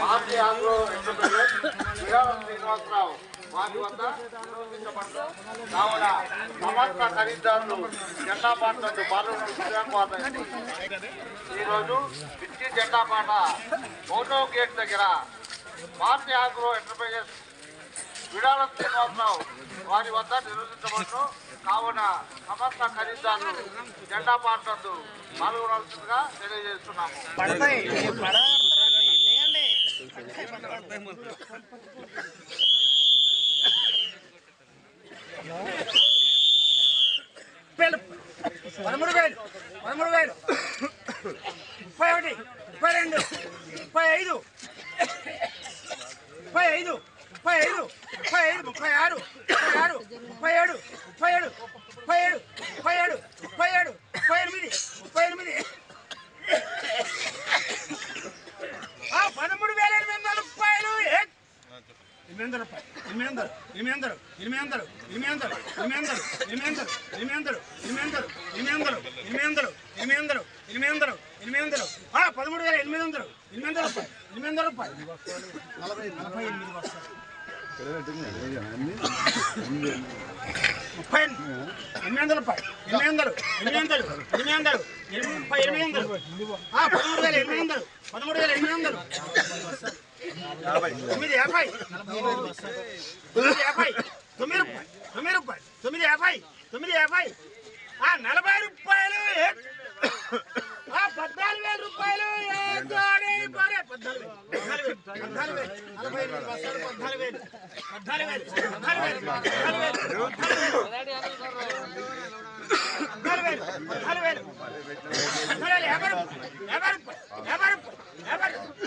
భారతీయ agro enterprises విరాళం శ్రీనివాసరావు వారి వద్ద నిరోధించబడ్డారు. కావున సమస్త ఖరీదారులు జెండా పాటలు పాల్గొనడం ఈరోజు పిచ్చి జెండా పాట ఫోటో గేట్ దగ్గర భారతీయ ఆగ్రో ఎంటర్ప్రైజెస్ విడాల శ్రీనివాసరావు వారి వద్ద నిరోధించబడును కావున సమస్త ఖరీదారులు జెండా పాటలు పాల్గొనాల్సిందిగా తెలియజేస్తున్నాము. పదమూడు వేలు పదమూడు వేలు. ముప్పై ఒకటి ముప్పై రెండు ముప్పై ఐదు ముప్పై ఐదు ముప్పై ఐదు ముప్పై ఐదు ముప్పై ఆరు ముప్పై ఆరు ముప్పై ఏడు ముప్పై ఏడు ముప్పై ఏడు ముప్పై ఏడు ఎనిమిది వందల రూపాయలు ఎనిమిది వందలు ఎనిమిది వందలు ఎనిమిది వందలు ఎనిమిది వందలు ఎనిమిది వందలు ఎనిమిది వందలు ఎనిమిది వందలు ఎనిమిది వందలు ఎనిమిది వందలు ఎనిమిది వందలు ఎనిమిది వందలు ఎనిమిది వందలు ఆ, పదమూడు వేల ఎనిమిది వందలు ఎనిమిది వందల రూపాయలు ఎనిమిది వందల రూపాయలు నలభై నలభై ఎనిమిది ముప్పై ఎనిమిది వందల రూపాయలు ఎనిమిది వందలు ఎనిమిది వందలు ఎనిమిది వందలు ఎనిమిది ముప్పై ఎనిమిది వందలు పదమూడు వేల ఎనిమిది వందలు పదమూడు వేల ఎనిమిది వందలు తొమ్మిది యాభై తొమ్మిది యాభై తొమ్మిది రూపాయలు తొమ్మిది రూపాయలు తొమ్మిది యాభై తొమ్మిది యాభై ఆ నలభై రూపాయలు. ఆ పద్నాలుగు వేల రూపాయలు ఎవరు ఎవరు ఎవరు ఎవరు వేలు పద్నాలుగు వేలు పద్నాలుగు వేలు నలభై ఎనిమిది బస్తాలు పద్నాలుగు వేలు పద్నాలుగు వేలు పద్నాలుగు వేలు పద్నాలుగు వేలు పద్నాలుగు వేలు పద్నాలుగు వేలు పద్నాలుగు వేలు యాభై రూపాయలు యాభై రూపాయలు యాభై రూపాయలు యాభై రూపాయలు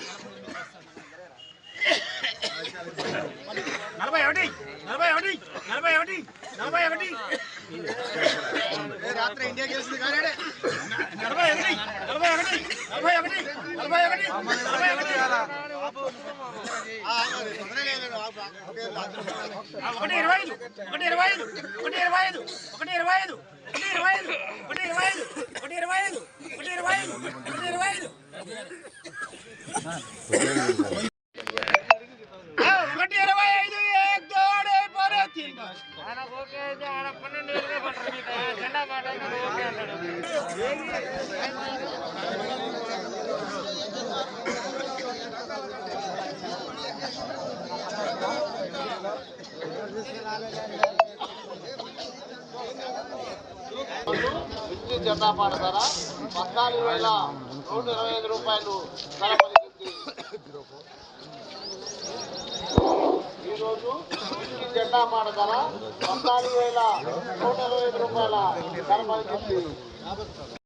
నలభై ఒకటి నలభై ఒకటి నలభై ఒకటి నలభై ఒకటి రాత్రి ఇండియా గెలిచింది కానీ నలభై ఒకటి నలభై ఒకటి నలభై ఒకటి నలభై ఒకటి నలభై ఒకటి. ఒకటి ఇరవై ఐదు ఒకటి ఇరవై ఐదు ఒకటి ఇరవై ఐదు ఒకటి ఇరవై ఐదు ఒకటి ఇరవై ఐదు ఒకటి ఇరవై ఐదు ఒకటి ఇరవై ఐదు ఒకటి ఇరవై ఐదు ఒకటి ఇరవై ఐదు. విద్యుత్ జెండా పాట ధర పద్నాలుగు వేల నూట ఇరవై ఐదు రూపాయలు ధర పలికింది ఈరోజు విద్యుత్ జెండా మాట ధర పద్నాలుగు వేల నూట ఇరవై ఐదు రూపాయల ధర పలికింది.